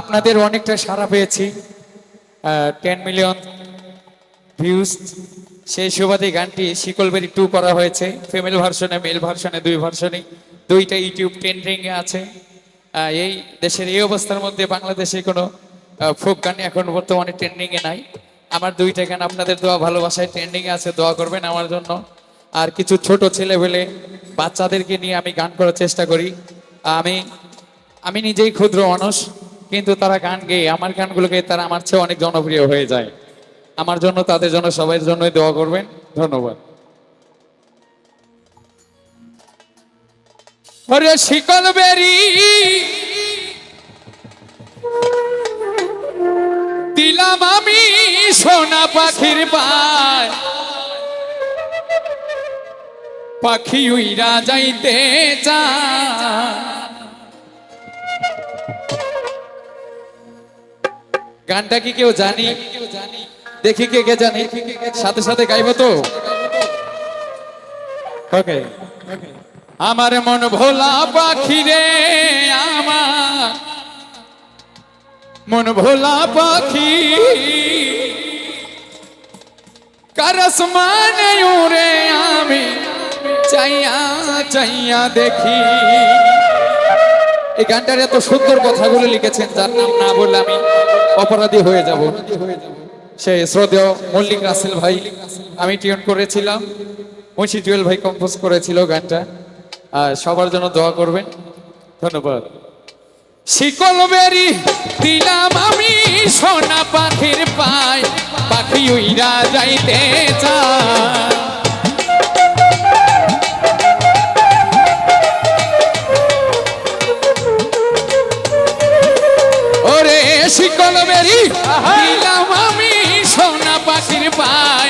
আপনাদের অনেকটা সাড়া পেয়েছি। টেন মিলিয়ন ভিউজ সেই সুবাদে গানটি শিকলবেরি টু করা হয়েছে। ফিমেল ভার্সনে মেল ভার্সনে দুই ভার্সনে দুইটা ইউটিউব ট্রেন্ডিং এ আছে। এই দেশের এই অবস্থার মধ্যে বাংলাদেশে কোনো ফোক গান এখন বর্তমানে ট্রেন্ডিং এ নাই। আমার দুইটা গান আপনাদের দোয়া ভালোবাসায় ট্রেন্ডিং এ আছে, দোয়া করবেন আমার জন্য। আর কিছু ছোট ছেলে পেলে বাচ্চাদেরকে নিয়ে আমি গান করার চেষ্টা করি। আমি আমি নিজেই ক্ষুদ্র মানুষ। কিন্তু তারা গান গেয়ে, আমার গানগুলোকে তারা আমার চেয়ে অনেক জনপ্রিয় হয়ে যায়। আমার জন্য, তাদের জন্য, সবাই জন্যই দোয়া করবেন। ধন্যবাদ। ওরে শিকল বেরি, দিলাম আমি সোনা পাখির পায়। পাখি উইরা যাইতে চায়। গানটা কি কেউ জানি? দেখি কে কে জানি। সাথে সাথে গাইব তো? ওকে আমার মন ভোলা পাখি রে আমার। মন ভোলা পাখি। কারস মানে উড়ে আমি? চাইয়া চাইয়া দেখি। এই গানটার এত সুন্দর কথাগুলো লিখেছেন, যার নাম না বললে আমি অপরাধী হয়ে যাব। সে শ্রদ্ধেয় মল্লিক রাসেল ভাই, আমি টিউন করেছিলাম। মুন্সি জুয়েল ভাই কম্পোজ করেছিল গানটা। আর সবার জন্য দোয়া করবেন। ধন্যবাদ। শিকল বেরি দিলাম আমি, সোনা পাখির পায়, পাখি উইরা যাইতে চায়। ওরে শিকল বেরি দিলাম আমি সোনা পাখির পাই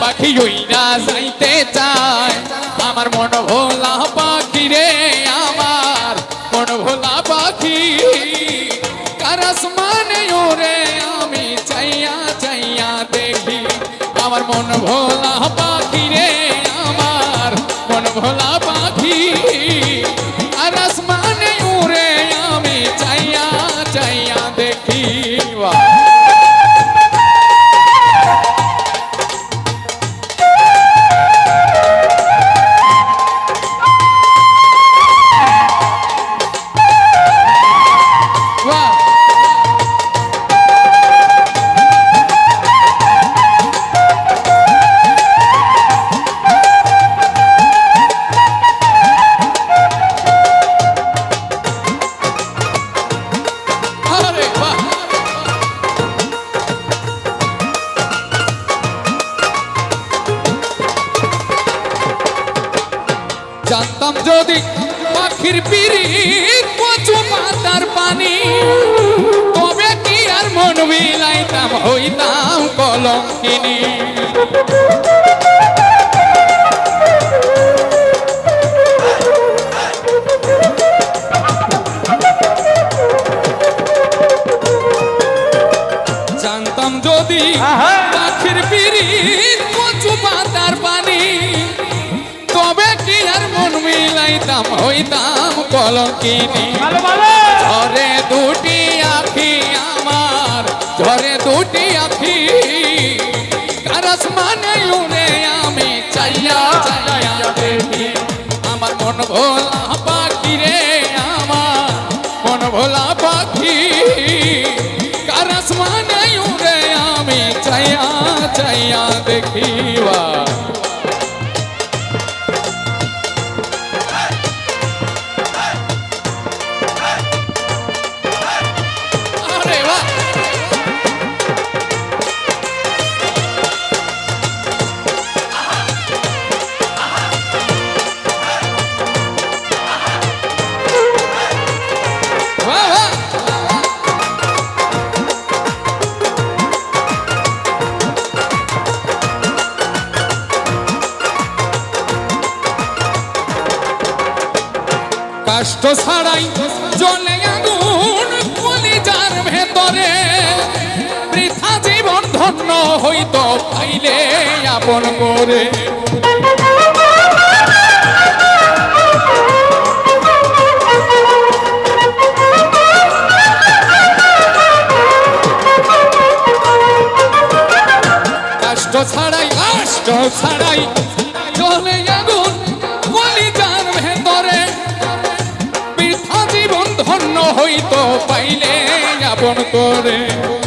পাখি উইরা যাইতে চায়। আমার মন ভোলা পাখি রে আমার। মন ভোলা পাখি। কারাস মানে ওরে আমি চাইয়া চাইয়া দেখি। আমার মন ভোলা পাখি রে আমার। মন ভোলা পাখি। জানতাম যদি পাখির পিড়ি কচু পাতার পানি তবে কি আর মন বিলাইতাম হইতাম কলঙ্কিনী। জানতাম যদি পাখির পিড়ি মিলাইতাম হইতাম কলঙ্কিনী। ঝরে দুটি আখি আমার ঝরে দুটি আখি। কারস মানে উড়ে আমি চাইয়া চাইয়া দেখি। আমার মন ভোলা পাখি রে আমার মন ভোলা পাখি। কারস মানে উড়ে আমি চাইয়া চাইয়া দেখিবা কষ্ট ছাড়াই জলে আগুন কলিজার ভেতরে। বৃথা জীবন ধন্য হইত পাইলে আপন করে। কষ্ট ছাড়াই কষ্ট ছাড়াই homem todo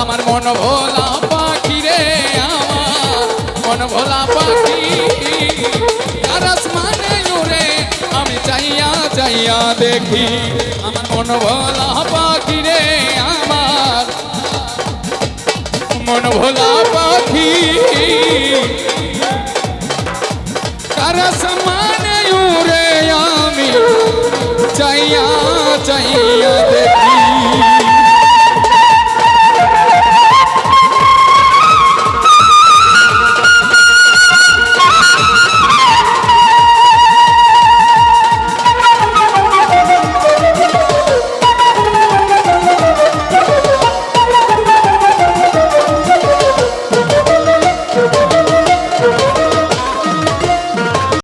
আমার মন ভোলা পাখি রে আমার। মন ভোলা পাখি। মানে উড়ে আমি চাইয়া চাইয়া দেখি। আমার মন ভোলা পাখি রে আমার। মন ভোলা পাখি। তার আসমানে উড়ে আমি চাইয়া চাইয়া দেখি।